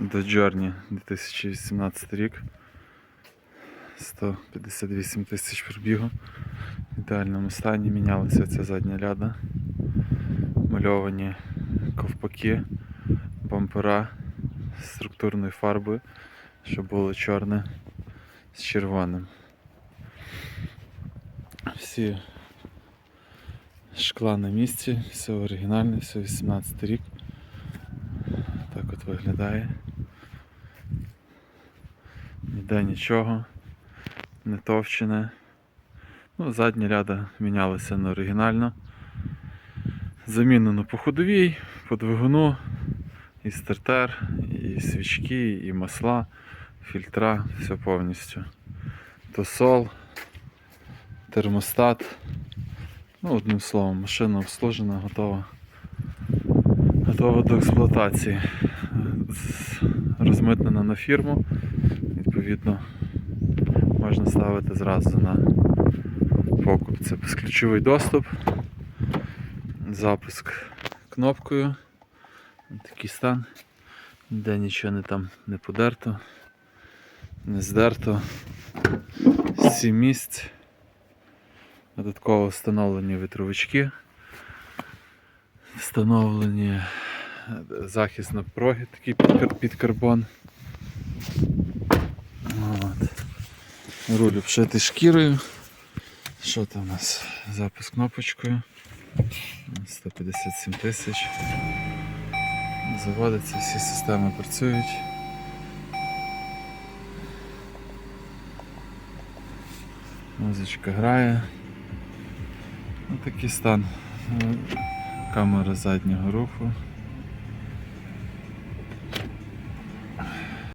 до Journey 2018 рік. 158 тисяч пробігу. В ідеальному стані мінялася ця задня ляда. Мальовані ковпаки, бампера з структурною фарбою, щоб було чорне з червоним. Всі шкла на місці, все оригінальне, все 18 рік. Так от виглядає. Ніде нічого, не товчене. Ну, задня ряда мінялася на оригінально. Замінено по ходовій, по двигуну, і стартер, і свічки, і масла, фільтра, все повністю. Тосол, термостат. Ну, одним словом, машина обслужена, готова. Готова до експлуатації. Розмитнена на фірму. Відповідно, можна ставити зразу на покуп. Це безключовий доступ. Запуск кнопкою. Такий стан. Ніде нічого не там не подерто, не здерто. Сім місць. Додатково встановлені вітровички. Встановлені е, захист на проги такий під карбон. Руль обшитий шкірою. Що там у нас? Запуск кнопочкою. 157 тисяч. Заводиться, всі системи працюють. Музичка грає. Ось такий стан. Е, Камера заднього руху.